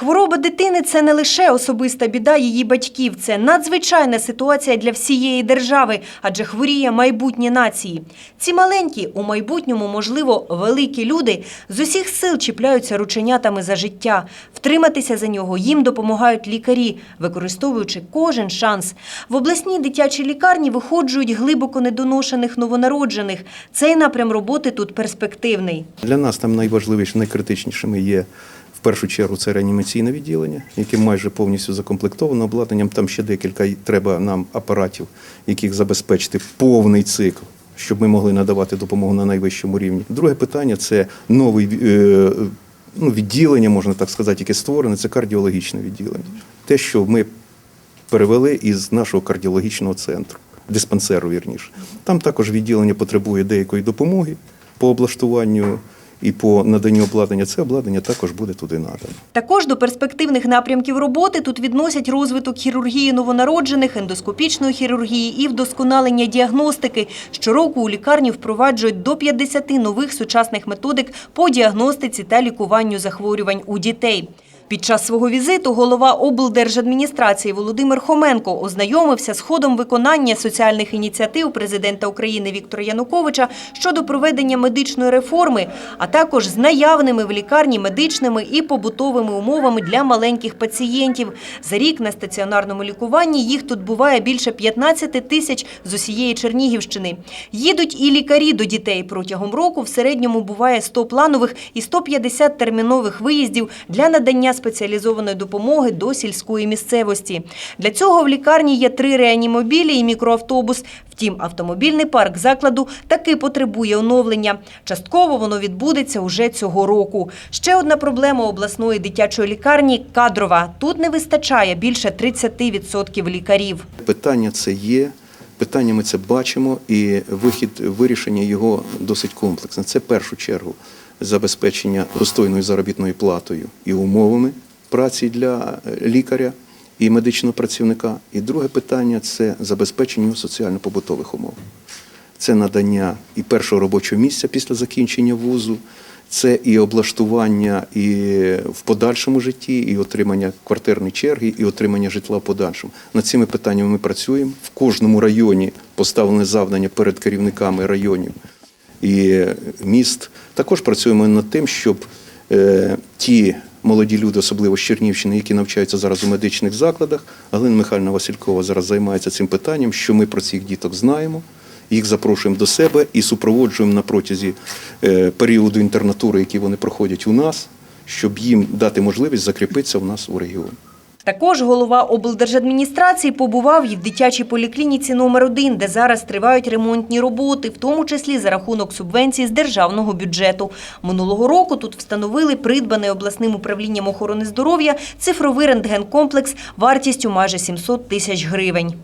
Хвороба дитини це не лише особиста біда її батьків, це надзвичайна ситуація для всієї держави, адже хворіє майбутнє нації. Ці маленькі, у майбутньому, можливо, великі люди з усіх сил чіпляються рученятами за життя. Втриматися за нього їм допомагають лікарі, використовуючи кожен шанс. В обласній дитячій лікарні виходжують глибоко недоношених новонароджених. Цей напрям роботи тут перспективний. Для нас там найважливішими, найкритичнішими є в першу чергу це реанімаційне відділення, яке майже повністю закомплектовано обладнанням. Там ще декілька треба нам апаратів, яких забезпечити повний цикл. Щоб ми могли надавати допомогу на найвищому рівні. Друге питання це нове ну, відділення, можна так сказати, яке створене, це кардіологічне відділення. Те, що ми перевели із нашого кардіологічного центру, диспансеру вірніше. Там також відділення потребує деякої допомоги по облаштуванню і по наданню обладнання. Це обладнання також буде туди надано. Також до перспективних напрямків роботи тут відносять розвиток хірургії новонароджених, ендоскопічної хірургії і вдосконалення діагностики. Щороку у лікарні впроваджують до 50 нових сучасних методик по діагностиці та лікуванню захворювань у дітей. Під час свого візиту голова облдержадміністрації Володимир Хоменко ознайомився з ходом виконання соціальних ініціатив президента України Віктора Януковича щодо проведення медичної реформи, а також з наявними в лікарні медичними і побутовими умовами для маленьких пацієнтів. За рік на стаціонарному лікуванні їх тут буває більше 15 тисяч з усієї Чернігівщини. Їдуть і лікарі до дітей. Протягом року в середньому буває 100 планових і 150 термінових виїздів для надання спеціалізованої допомоги до сільської місцевості. Для цього в лікарні є три реанімобілі і мікроавтобус. Втім, автомобільний парк закладу таки потребує оновлення. Частково воно відбудеться уже цього року. Ще одна проблема обласної дитячої лікарні – кадрова. Тут не вистачає більше 30% лікарів. Питання це є. Питання ми це бачимо, і вихід вирішення його досить комплексне. Це в першу чергу забезпечення достойною заробітною платою і умовами праці для е, лікаря і медичного працівника. І друге питання це забезпечення соціально-побутових умов. Це надання і першого робочого місця після закінчення вузу, це і облаштування і в подальшому житті, і отримання квартирної черги, і отримання житла в подальшому. Над цими питаннями ми працюємо. В кожному районі поставлене завдання перед керівниками районів і міст. Також працюємо над тим, щоб е, ті молоді люди, особливо з Чернівщини, які навчаються зараз у медичних закладах, Галина Михайлівна Василькова зараз займається цим питанням, що ми про цих діток знаємо. Їх запрошуємо до себе і супроводжуємо на протязі е, періоду інтернатури, який вони проходять у нас, щоб їм дати можливість закріпитися у нас у регіоні. Також голова облдержадміністрації побував і в дитячій поліклініці номер 1 де зараз тривають ремонтні роботи, в тому числі за рахунок субвенцій з державного бюджету. Минулого року тут встановили придбаний обласним управлінням охорони здоров'я цифровий рентген-комплекс вартістю майже 700 тисяч гривень.